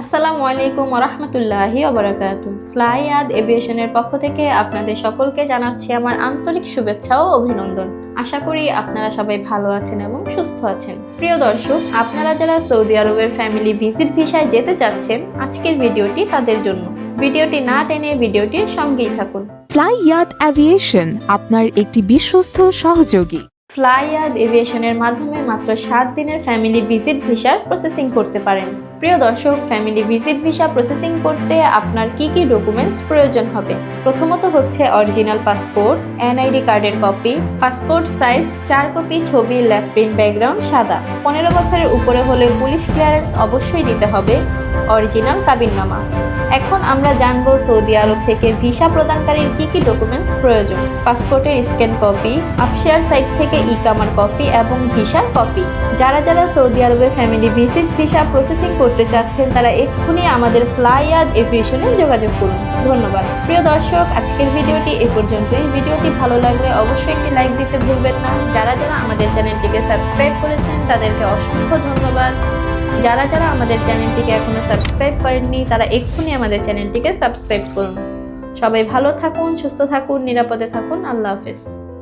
আসসালামু আলাইকুম রহমতুল্লাহি ওবরাকাতু। ফ্লাই আদ এভিয়েশনের পক্ষ থেকে আপনাদের সকলকে জানাচ্ছি আমার আন্তরিক শুভেচ্ছা ও অভিনন্দন। আশা করি আপনারা সবাই ভালো আছেন এবং সুস্থ আছেন। প্রিয় দর্শক আপনারা যারা সৌদি আরবের ফ্যামিলি ভিজিট ভিসায় যেতে চাচ্ছেন আজকের ভিডিওটি তাদের জন্য। ভিডিওটি না টেনে ভিডিওটির সঙ্গেই থাকুন। ফ্লাই ইয়াত অ্যাভিয়েশন আপনার একটি বিশ্বস্ত সহযোগী। ফ্লাই আদ এভিয়েশনের মাধ্যমে মাত্র সাত দিনের ফ্যামিলি ভিজিট ভিসার প্রসেসিং করতে পারেন। প্রিয় দর্শক ফ্যামিলি ভিজিট ভিসা প্রসেসিং করতে আপনার কি কি ডকুমেন্টস প্রয়োজন হবে? প্রথমত হচ্ছে অরিজিনাল পাসপোর্ট এনআইডি কার্ডের কপি পাসপোর্ট সাইজ চার কপি ছবি প্রিন্ট ব্যাকগ্রাউন্ড সাদা। পনেরো বছরের উপরে হলে পুলিশ ক্লিয়ারেন্স অবশ্যই দিতে হবে অরিজিনাল কাবিননামা এখন আমরা জানব সৌদি আরব থেকে ভিসা প্রদানকারীর কি কি ডকুমেন্টস প্রয়োজন। পাসপোর্টের স্ক্যান কপি আফশিয়ার সাইট থেকে ই কামার কপি এবং ভিসার কপি যারা যারা সৌদি আরবে ফ্যামিলি ভিজিট ভিসা প্রসেসিং করতে চাচ্ছেন, তারা এক্ষুনি আমাদের ফ্লাইয়াদ এভিয়েশনে যোগাযোগ করুন। ধন্যবাদ। প্রিয় দর্শক, আজকের ভিডিওটি এ পর্যন্তই। ভিডিওটি ভালো লাগলে অবশ্যই একটি লাইক দিতে ভুলবেন না। যারা যারা আমাদের চ্যানেলটিকে সাবস্ক্রাইব করেছেন, তাদেরকে অসংখ্য ধন্যবাদ। যারা যারা আমাদের চ্যানেলটিকে এখনও সাবস্ক্রাইব করেননি, তারা এক্ষুনি আমাদের চ্যানেলটিকে সাবস্ক্রাইব করুন। সবাই ভালো থাকুন, সুস্থ থাকুন, নিরাপদে থাকুন। আল্লাহ হাফেজ।